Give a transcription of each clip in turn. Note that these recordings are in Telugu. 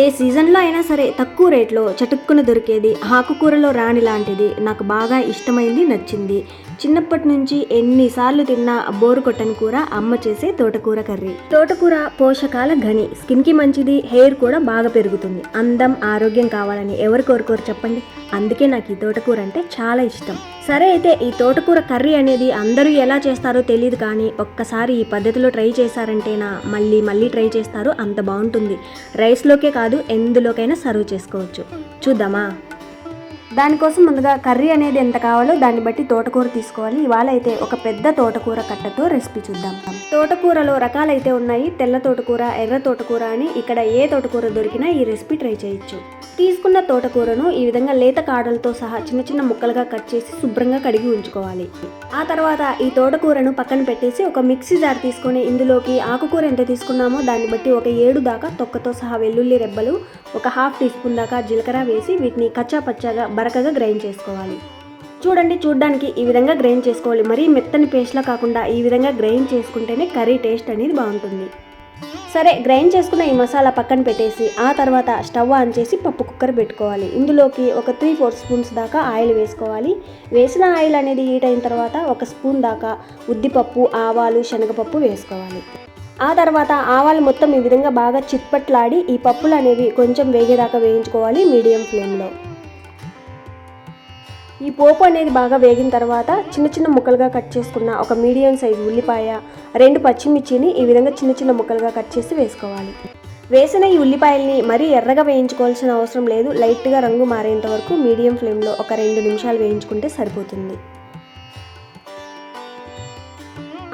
ఏ సీజన్లో అయినా సరే తక్కువ రేట్లో చటుక్కున దొరికేది ఆకుకూరలో రాణి లాంటిది నాకు బాగా ఇష్టమైంది నచ్చింది. చిన్నప్పటి నుంచి ఎన్నిసార్లు తిన్నా బోరు కొట్టని కూర అమ్మ చేసే తోటకూర కర్రీ. తోటకూర పోషకాల ఘని. స్కిన్కి మంచిది హెయిర్ కూడా బాగా పెరుగుతుంది. అందం ఆరోగ్యం కావాలని ఎవరు కోరుకోరు చెప్పండి. అందుకే నాకు ఈ తోటకూర అంటే చాలా ఇష్టం. సరే అయితే ఈ తోటకూర కర్రీ అనేది అందరూ ఎలా చేస్తారో తెలియదు కానీ ఒక్కసారి ఈ పద్ధతిలో ట్రై చేశారంటేనా మళ్ళీ మళ్ళీ ట్రై చేస్తారు అంత బాగుంటుంది. రైస్లోకే కాదు ఎందులోకైనా సర్వ్ చేసుకోవచ్చు. చూద్దామా? దానికోసం ముందుగా కర్రీ అనేది ఎంత కావాలో దాన్ని బట్టి తోటకూర తీసుకోవాలి. ఇవాళ అయితే ఒక పెద్ద తోటకూర కట్టతో రెసిపీ చూద్దాం. తోటకూరలో రకాలైతే ఉన్నాయి. తెల్ల తోటకూర ఎర్ర తోటకూర అని ఇక్కడ ఏ తోటకూర దొరికినా ఈ రెసిపీ ట్రై చేయొచ్చు. తీసుకున్న తోటకూరను ఈ విధంగా లేత కాడలతో సహా చిన్న చిన్న ముక్కలుగా కట్ చేసి శుభ్రంగా కడిగి ఉంచుకోవాలి. ఆ తర్వాత ఈ తోటకూరను పక్కన పెట్టేసి ఒక మిక్సీ జార్ తీసుకొని ఇందులోకి ఆకుకూర ఎంత తీసుకున్నామో దాన్ని బట్టి ఒక ఏడు దాకా తొక్కతో సహా వెల్లుల్లి రెబ్బలు ఒక హాఫ్ టీ స్పూన్ దాకా జీలకర్ర వేసి వీటిని కచ్చా పచ్చాగా బరకగా గ్రైండ్ చేసుకోవాలి. చూడండి చూడ్డానికి ఈ విధంగా గ్రైండ్ చేసుకోవాలి. మరీ మెత్తని పేస్ట్లా కాకుండా ఈ విధంగా గ్రైండ్ చేసుకుంటేనే కర్రీ టేస్ట్ అనేది బాగుంటుంది. సరే గ్రైండ్ చేసుకున్న ఈ మసాలా పక్కన పెట్టేసి ఆ తర్వాత స్టవ్ ఆన్ చేసి పప్పు కుక్కర్ పెట్టుకోవాలి. ఇందులోకి ఒక త్రీ ఫోర్ స్పూన్స్ దాకా ఆయిల్ వేసుకోవాలి. వేసిన ఆయిల్ అనేది హీట్ అయిన తర్వాత ఒక స్పూన్ దాకా ఉద్దిపప్పు ఆవాలు శనగపప్పు వేసుకోవాలి. ఆ తర్వాత ఆవాలు మొత్తం ఈ విధంగా బాగా చిట్పట్లాడి ఈ పప్పులు అనేవి కొంచెం వేగేదాకా వేయించుకోవాలి మీడియం ఫ్లేమ్లో. ఈ పోపు అనేది బాగా వేగిన తర్వాత చిన్న చిన్న ముక్కలుగా కట్ చేసుకున్న ఒక మీడియం సైజు ఉల్లిపాయ రెండు పచ్చిమిర్చిని ఈ విధంగా చిన్న చిన్న ముక్కలుగా కట్ చేసి వేసుకోవాలి. వేసిన ఈ ఉల్లిపాయల్ని మరీ ఎర్రగా వేయించుకోవాల్సిన అవసరం లేదు. లైట్గా రంగు మారేంత వరకు మీడియం ఫ్లేమ్లో ఒక రెండు నిమిషాలు వేయించుకుంటే సరిపోతుంది.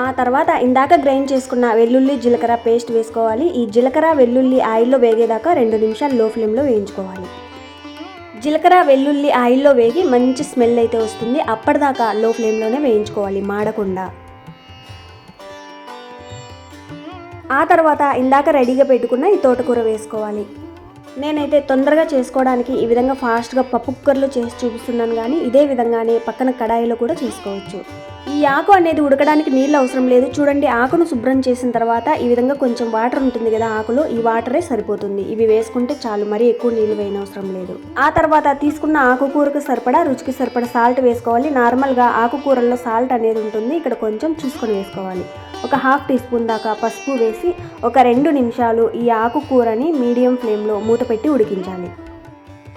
ఆ తర్వాత ఇందాక గ్రైండ్ చేసుకున్న వెల్లుల్లి జీలకర్ర పేస్ట్ వేసుకోవాలి. ఈ జీలకర్ర వెల్లుల్లి ఆయిల్లో వేగేదాకా రెండు నిమిషాలు లో ఫ్లేమ్లో వేయించుకోవాలి. జీలకర్ర వెల్లుల్లి ఆయిల్లో వేగి మంచి స్మెల్ అయితే వస్తుంది. అప్పటిదాకా లో ఫ్లేమ్లోనే వేయించుకోవాలి మాడకుండా. ఆ తర్వాత ఇందాక రెడీగా పెట్టుకున్న ఈ తోటకూర వేసుకోవాలి. నేనైతే తొందరగా చేసుకోవడానికి ఈ విధంగా ఫాస్ట్గా పప్పు కుక్కర్లో చేసి చూపిస్తున్నాను కానీ ఇదే విధంగానే పక్కన కడాయిలో కూడా చేసుకోవచ్చు. ఈ ఆకు అనేది ఉడకడానికి నీళ్ళు అవసరం లేదు. చూడండి ఆకును శుభ్రం చేసిన తర్వాత ఈ విధంగా కొంచెం వాటర్ ఉంటుంది కదా ఆకులో ఈ వాటరే సరిపోతుంది. ఇవి వేసుకుంటే చాలు మరీ ఎక్కువ నీళ్ళు వేయనవసరం లేదు. ఆ తర్వాత తీసుకున్న ఆకుకూరకు సరిపడా రుచికి సరిపడా సాల్ట్ వేసుకోవాలి. నార్మల్గా ఆకుకూరల్లో సాల్ట్ అనేది ఉంటుంది. ఇక్కడ కొంచెం చూసుకొని వేసుకోవాలి. ఒక హాఫ్ టీ స్పూన్ దాకా పసుపు వేసి ఒక రెండు నిమిషాలు ఈ ఆకుకూరని మీడియం ఫ్లేమ్లో మూత పెట్టి ఉడికించాలి.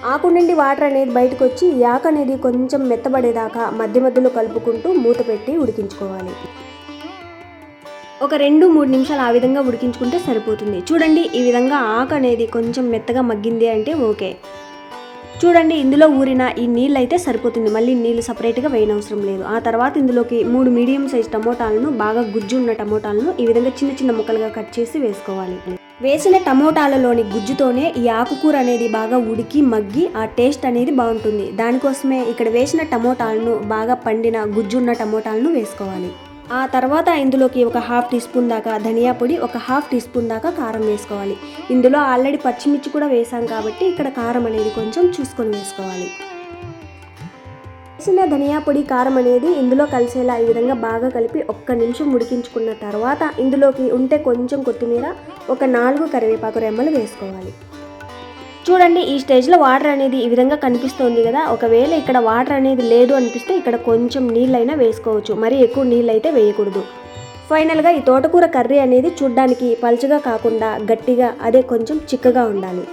ఆకు నుండి వాటర్ అనేది బయటకు వచ్చి యాక అనేది కొంచెం మెత్తబడేదాకా మధ్య మధ్యలో కలుపుకుంటూ మూత పెట్టి ఉడికించుకోవాలి. ఒక రెండు మూడు నిమిషాలు ఆ విధంగా ఉడికించుకుంటే సరిపోతుంది. చూడండి ఈ విధంగా ఆకు అనేది కొంచెం మెత్తగా మగ్గింది అంటే ఓకే. చూడండి ఇందులో ఊరిన ఈ నీళ్ళు అయితే సరిపోతుంది. మళ్ళీ నీళ్ళు సపరేట్గా వేయనవసరం లేదు. ఆ తర్వాత ఇందులోకి మూడు మీడియం సైజ్ టమోటాలను బాగా గుజ్జు ఉన్న టమోటాలను ఈ విధంగా చిన్న చిన్న ముక్కలుగా కట్ చేసి వేసుకోవాలి. వేసిన టమోటాలలోని గుజ్జుతోనే ఈ ఆకుకూర అనేది బాగా ఉడికి మగ్గి ఆ టేస్ట్ అనేది బాగుంటుంది. దానికోసమే ఇక్కడ వేసిన టమోటాలను బాగా పండిన గుజ్జున్న టమోటాలను వేసుకోవాలి. ఆ తర్వాత ఇందులోకి ఒక హాఫ్ టీ స్పూన్ దాకా ధనియా పొడి ఒక హాఫ్ టీ స్పూన్ దాకా కారం వేసుకోవాలి. ఇందులో ఆల్రెడీ పచ్చిమిర్చి కూడా వేసాం కాబట్టి ఇక్కడ కారం అనేది కొంచెం చూసుకొని వేసుకోవాలి. వేసిన ధనియా పొడి కారం అనేది ఇందులో కలిసేలా ఈ విధంగా బాగా కలిపి ఒక్క నిమిషం ఉడికించుకున్న తర్వాత ఇందులోకి ఉంటే కొంచెం కొత్తిమీర ఒక నాలుగు కరివేపాకు రెమ్మలు వేసుకోవాలి. చూడండి ఈ స్టేజ్లో వాటర్ అనేది ఈ విధంగా కనిపిస్తోంది కదా. ఒకవేళ ఇక్కడ వాటర్ అనేది లేదు అనిపిస్తే ఇక్కడ కొంచెం నీళ్ళైనా వేసుకోవచ్చు. మరి ఎక్కువ నీళ్ళు అయితే వేయకూడదు ఫైనల్గా ఈ తోటకూర కర్రీ అనేది చూడ్డానికి పలుచగా కాకుండా గట్టిగా అదే కొంచెం చిక్కగా ఉండాలి.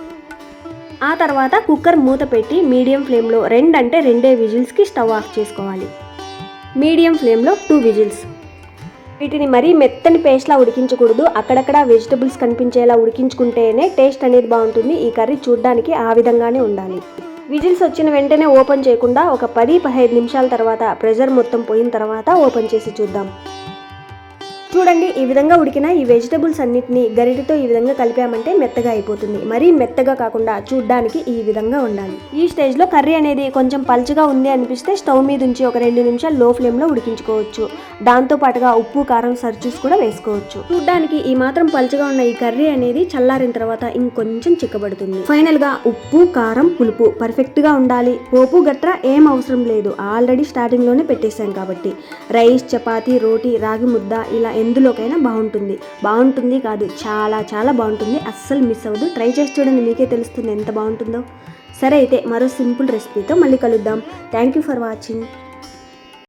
ఆ తర్వాత కుక్కర్ మూత పెట్టి మీడియం ఫ్లేమ్లో రెండంటే రెండే విజిల్స్కి స్టవ్ ఆఫ్ చేసుకోవాలి. మీడియం ఫ్లేమ్లో టూ విజిల్స్ వీటిని మరీ మెత్తని పేస్ట్లా ఉడికించకూడదు. అక్కడక్కడ వెజిటబుల్స్ కనిపించేలా ఉడికించుకుంటేనే టేస్ట్ అనేది బాగుంటుంది. ఈ కర్రీ చూడ్డానికి ఆ విధంగానే ఉండాలి. విజిల్స్ వచ్చిన వెంటనే ఓపెన్ చేయకుండా ఒక పది పదిహేను నిమిషాల తర్వాత ప్రెషర్ మొత్తం పోయిన తర్వాత ఓపెన్ చేసి చూద్దాం. చూడండి ఈ విధంగా ఉడికిన ఈ వెజిటబుల్స్ అన్నిటిని గరిటితో ఈ విధంగా కలిపామంటే మెత్తగా అయిపోతుంది. మరీ మెత్తగా కాకుండా చూడ్డానికి ఈ విధంగా ఉండాలి. ఈ స్టేజ్లో కర్రీ అనేది కొంచెం పల్చగా ఉంది అనిపిస్తే స్టవ్ మీద ఉంచి ఒక రెండు నిమిషాలు లో ఫ్లేమ్లో ఉడికించుకోవచ్చు. దాంతో పాటుగా ఉప్పు కారం సర్చూస్ కూడా వేసుకోవచ్చు. చూడ్డానికి ఈ మాత్రం పల్చగా ఉన్న ఈ కర్రీ అనేది చల్లారిన తర్వాత ఇంకొంచెం చిక్కబడుతుంది. ఫైనల్గా ఉప్పు కారం పులుపు పర్ఫెక్ట్గా ఉండాలి. పోపు గట్రా ఏం అవసరం లేదు. ఆల్రెడీ స్టార్టింగ్లోనే పెట్టేశాం కాబట్టి. రైస్ చపాతీ రోటీ రాగి ముద్ద ఇలా ఎందులోకైనా బాగుంటుంది. బాగుంటుంది కాదు చాలా చాలా బాగుంటుంది. అస్సలు మిస్ అవ్వదు. ట్రై చేసి చూడండి మీకే తెలుస్తుంది ఎంత బాగుంటుందో. సరే అయితే మరో సింపుల్ రెసిపీతో మళ్ళీ కలుద్దాం. Thank you for watching.